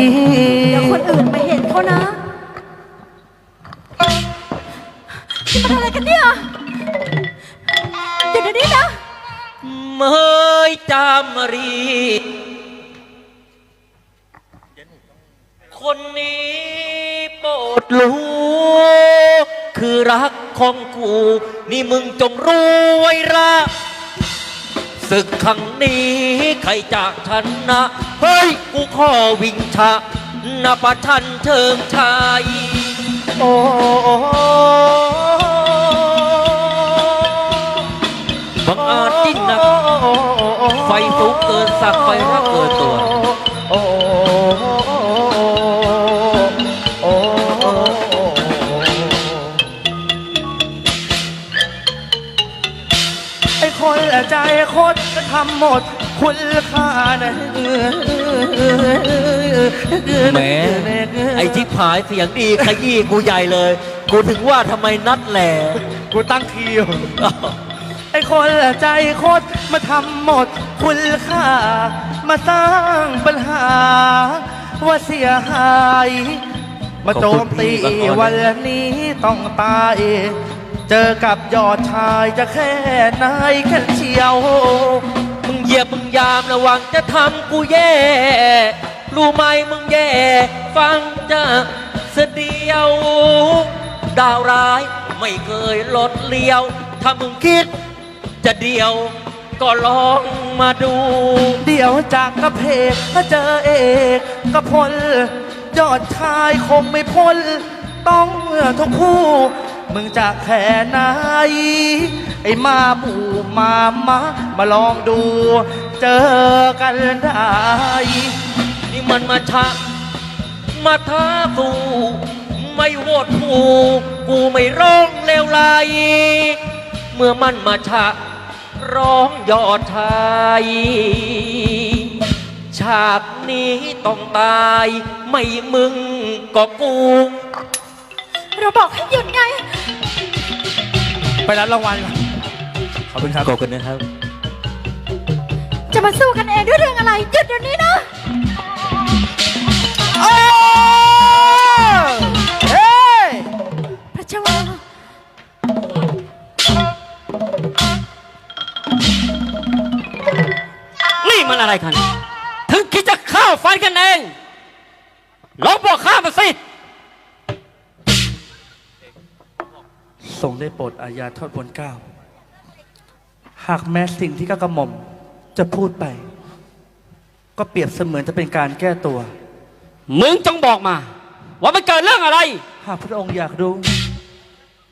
ดี เดี๋ยวคนอื่นมาเห็นเขานะนี่มันอะไรกันเนี่ยเดี๋ยวเดี๋ยวนี้นะเมยจามรี คนนี้โปรดรู้ คือรักของกู นี่มึงจงรู้ไว้ละ ศึกครั้งนี้ใครจากชนะ เฮ้ย กูขอวิ่งชะนประชันเชิงชัยโอ้บังอาจยิ่งนักไฟสูงเกินสักไฟรักเกินตัวโอ้โอ้ไอ้คนละใจโคตร ทำหมดคุณค่านะแหมไอ้ชิบหายเสียงดีขยี้กูใหญ่เลย กูถึงว่าทำไมนัดแหล่กูตั้งคีย์ไอ้คนใจโคตรมาทำหมดคุณค่า มาสร้างปัญหา ว่าเสียหาย มาโจมตีวันนี้ต้องตาย เจอกับยอดชายจะแค่ไหนแค่เชียว มึงเหยียบมึงยามระวังจะทำกูแย่ รู้ไหมมึงแย่ ฟังจะเสยเดียว ดาวร้ายไม่เคยลดเลี้ยว ถ้ามึงคิดจะเดียวก็ลองมาดู เดี๋ยวจากกระเพกถ้าเจอเอกกระพลยอดชายคงไม่พ้น ต้องเออทุกคู่ มึงจะแค่ไหน ไอ้มาหมู่มามามาลองดู เจอกันได้ นี่มันมาชะ มาท้าสู้ไม่โหวตผู้กูไม่ร้องเลวไหลเมื่อมันมาชะ ร้องยอดชายฉากนี้ต้องตาย ไม่มึงก็กู เราบอกให้หยุดไง ไปรับรางวัลก่อนขอบคุณครับขอบคุณนะครับ จะมาสู้กันเองด้วยเรื่องอะไรหยุดเดี๋ยวนี้นะโอ้เฮ้ยพระเจ้าอานี่มันอะไรกัน ถึงคิดจะฆ่าฟันกันเองลองบอกข้ามา ได้โปรดอาญาโทษบนเกล้า หากแม้สิ่งที่ก้ากระหม่อมจะพูดไป ก็เปรียบเสมือนจะเป็นการแก้ตัว มึงจงบอกมา ว่ามันเกิดเรื่องอะไร หากพระองค์อยากรู้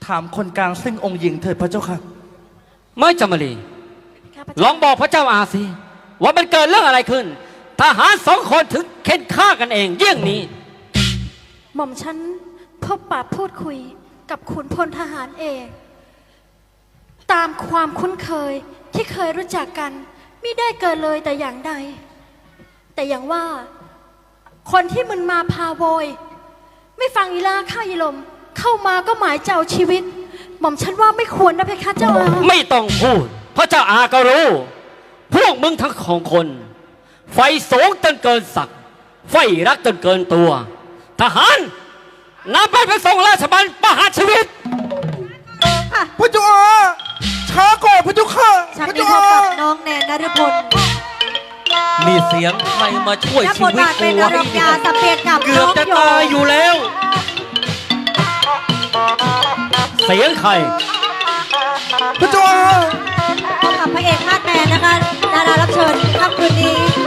ถามคนกลางซึ่งองค์หญิงเถิดพระเจ้าค่ะ ไม่จำมารีข้าพลเจ้าองบอกพระเจ้าอาสิว่ามันเกิดเรื่องอะไรขึ้นทหารสองคนถึงเข็นฆ่ากันเองเยี่ยงนี้ หม่อมฉันพบปะพูดคุย กับขุนพลทหารเอก ตามความคุ้นเคยที่เคยรู้จักกันไม่ได้เกินเลยแต่อย่างใด แต่อย่างว่า คนที่มึนมาพาโวย ไม่ฟังอีลาข้าอีลม เข้ามาก็หมายจะเอาชีวิต หม่อมฉันว่าไม่ควรนะเพคะเจ้าอาไม่ต้องพูด เพราะเจ้าอาก็รู้ พวกมึงทั้งของคน ไฟสูงจนเกินศักดิ์ไฟรักจนเกินตัว ทหาร น้ำพัดไปส่งราชบัณฑ์ประหารชีวิต พระเจ้าช้าก่อนพระเจ้าฉันพระจพบกับน้องแนนนฤพลมีเสียงใครมาช่วยชีบวิตบาทกูนอวยาสัเปลี่กับเกือบจะตายอยู่แล้ว เสียงใคร พระเจ้าพบกับพระเอกมาดแมนนะคะดารารับเชิญค่ำคืนนี้